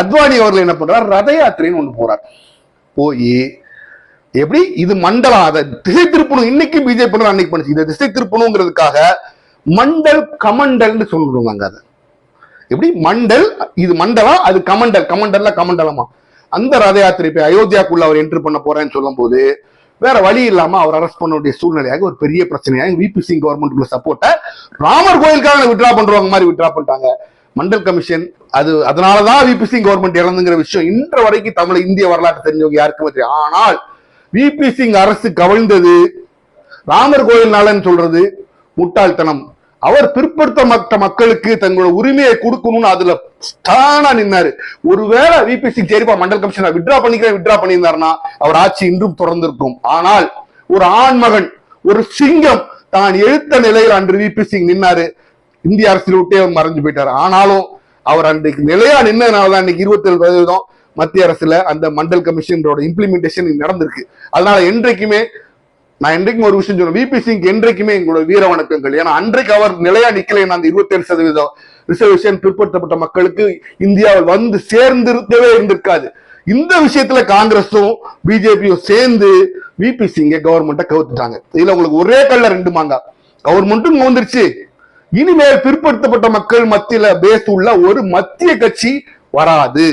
அத்வானி அவர்கள் என்ன பண்றார்? ரத யாத்திரைன்னு ஒண்ணு போறார். போய் எப்படி? இது மண்டலம் அதை திசை திருப்பணும். இன்னைக்கு பிஜேபி அன்னைக்கு பண்ணுச்சு. இதை திசை திருப்பணுங்கிறதுக்காக மண்டல் கமண்டல்னு சொல்லுவாங்க அதை. எப்படி? மண்டல் இது மண்டலம் அது கமண்டல். கமண்டல்ல கமண்டலமா? அந்த ரத யாத்திரை போய் அயோத்தியாக்குள்ள அவர் என்ட்ரி பண்ண போறேன்னு சொல்லும் போது வேற வழி இல்லாம அவர் அரெஸ்ட் பண்ண வேண்டிய சூழ்நிலையாக ஒரு பெரிய பிரச்சனையாக விபி சிங் கவர்மெண்ட்டுக்குள்ள சப்போர்ட்டை ராமர் கோயிலுக்காக விட்ரா பண்றவங்க மாதிரி விட்ரா பண்ணிட்டாங்க. மண்டல் கமிஷன் அது அதனாலதான் விபி சிங் கவர்மெண்ட் இழந்துங்கிற விஷயம். இன்று வரைக்கும் தமிழ் இந்திய வரலாற்று தெரிஞ்சவங்க யாருக்குமே தெரியும் ஆனால் விபி சிங் அரசு கவிழ்ந்தது. ராமர் கோயில் கோயில்னாலன்னு சொல்றது முட்டாள்தனம். அவர் பிற்படுத்தப்பட்ட மக்களுக்கு தங்களோட உரிமையை கொடுக்கணும்னு அதுல ஸ்டானா நின்னாரு. ஒருவேளை விபி சிங் சரிப்பா மண்டல் கமிஷன் விட்ரா பண்ணிக்கிறேன் விட்ரா பண்ணியிருந்தாருன்னா அவர் ஆட்சி இன்றும் தொடர்ந்திருக்கும் ஆனால் ஒரு ஆண்மகன் ஒரு சிங்கம் தான் எழுத்த நிலையில் அன்று விபி சிங் நின்னாரு. இந்திய அரசியல் விட்டே அவர் மறைஞ்சு போயிட்டார். ஆனாலும் அவர் அன்றைக்கு நிலையா நின்னதுனால தான் இன்னைக்கு இருபத்தி ஏழு சதவீதம் மத்திய அரசுல அந்த மண்டல் கமிஷனோட இம்ப்ளிமெண்டேஷன் நடந்திருக்கு. அதனால என்றைக்குமே நான் என்றைக்கும் ஒரு விஷயம் சொல்லுவேன் விபி சிங் என்றைக்குமே எங்களோட வீர வணக்கங்கள். ஏன்னா அன்றைக்கு அவர் நிலையா நிக்கலைன்னா அந்த இருபத்தி ஏழு சதவீதம் ரிசர்வேஷன் பிற்படுத்தப்பட்ட மக்களுக்கு இந்தியாவில் வந்து சேர்ந்திருக்கவே இருந்திருக்காது. இந்த விஷயத்துல காங்கிரஸும் பிஜேபியும் சேர்ந்து விபி சிங்க கவர்மெண்ட்டை கவுத்துட்டாங்க. இதுல உங்களுக்கு ஒரே கல்ல ரெண்டு மாங்கா. கவர்மெண்ட்டும் வந்துருச்சு இனிமேல் பிற்படுத்தப்பட்ட மக்கள் மத்தியில பேஸ் உள்ள ஒரு மத்திய கட்சி வராது.